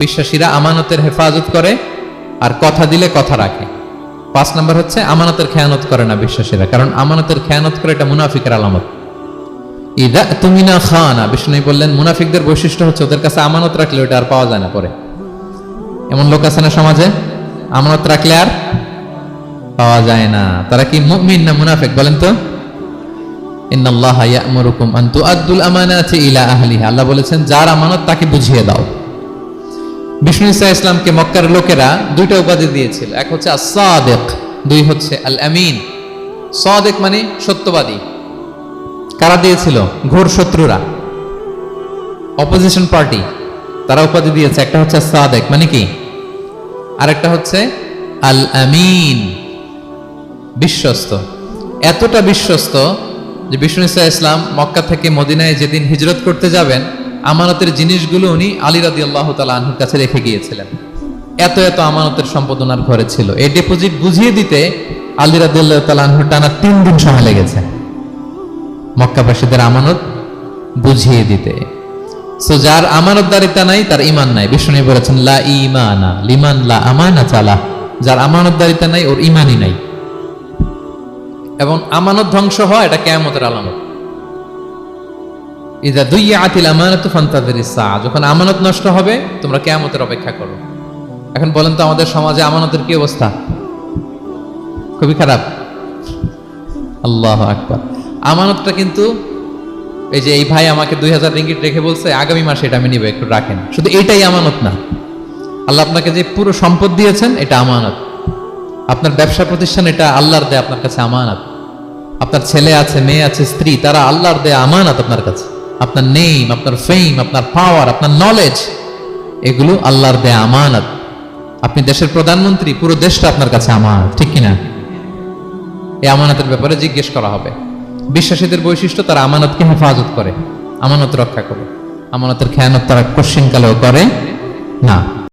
বিশ্বাসীরা আমানতের হেফাজত করে আর কথা দিলে কথা রাখে। পাঁচ নম্বর হচ্ছে, আমানতের খেয়ানত করে না বিশ্বাসীরা, কারণ আমানতের খেয়ানত করে এটা মুনাফিকের আলামত। ইদা তুমি না খানা বিষ্ণু বললেন, মুনাফিকদের বৈশিষ্ট্য হচ্ছে ওদের কাছে আমানত রাখলে ওটা আর পাওয়া যায় না পরে। এমন লোক আছে না সমাজে? আমানত রাখলে আর পাওয়া যায় না। তারা কি মুমিন না মুনাফিক বলেন তো? আল্লাহ বলেছেন, যার আমানত তাকে বুঝিয়ে দাও। বিষ্ণু ইসা ইসলামকে মক্কার লোকেরা দুইটা উপাধি দিয়েছিল। এক হচ্ছে আসাদেক দুই হচ্ছে আল আমিন সাদেক মানে সত্যবাদী। কারা দিয়েছিল? ঘোর শত্রুরা। অপোজিশন পার্টি তারা উপাধি দিয়েছে। একটা হচ্ছে সাদেক মানে কি? আরেকটা হচ্ছে আল আমিন বিশ্বস্ত। এতটা বিশ্বস্ত যে বিষ্ণু ইসা ইসলাম মক্কা থেকে মদিনায় যেদিন হিজরত করতে যাবেন আমানতের জিনিসগুলো উনি আলী রাদি আল্লাহ তালা আনহুর কাছে রেখে গিয়েছিলেন। এত এত আমানতের সম্পদ ওনার ঘরে ছিল। এই ডিপোজিট বুঝিয়ে দিতে আলী রাদি আল্লাহ তালা আনহুর টানা তিন দিন সময় লেগেছে। মক্কাবাসীদের আমানত বুঝিয়ে দিতে। সো যার আমানতদারিতা নাই, তার ইমান নাই। বিষ্ণু বলেছেন, লা ইমানা লিমান লা আমানা চালা যার আমানতদারিতা নাই, ওর ইমানই নাই। এবং আমানত ধ্বংস হয় এটা কেয়ামতের আলামত। ইদা দুইয়া আতিল আমানত ফান্তাদের ইসা যখন আমানত নষ্ট হবে, তোমরা কেয়ামতের অপেক্ষা করো। এখন বলেন তো, আমাদের সমাজে আমানতের কি অবস্থা? খুবই খারাপ। আল্লাহ আকবার। আমানতটা কিন্তু এই যে, এই ভাই আমাকে দুই হাজার রিঙ্গিট রেখে বলছে, আগামী মাসে এটা আমি নিব, একটু রাখেন। শুধু এটাই আমানত না। আল্লাহ আপনাকে যে পুরো সম্পদ দিয়েছেন, এটা আমানত। আপনার ব্যবসা প্রতিষ্ঠান, এটা আল্লাহর দেয় আপনার কাছে আমানত। আপনার ছেলে আছে, মেয়ে আছে, স্ত্রী, তারা আল্লাহর দেয় আমানত আপনার কাছে। আপনার নেম আপনার ফেম আপনার পাওয়ার আপনার নলেজ এগুলো আল্লাহর দেয় আমানত। আপনি দেশের প্রধানমন্ত্রী, পুরো দেশটা আপনার কাছে আমানত, ঠিক কিনা? এই আমানতের ব্যাপারে জিজ্ঞেস করা হবে। বিশ্বাসীদের বৈশিষ্ট্য, তারা আমানতকে হেফাজত করে, আমানত রক্ষা করে। আমানতের খেয়ানত তারা কোশ্চিনকালেও করে না।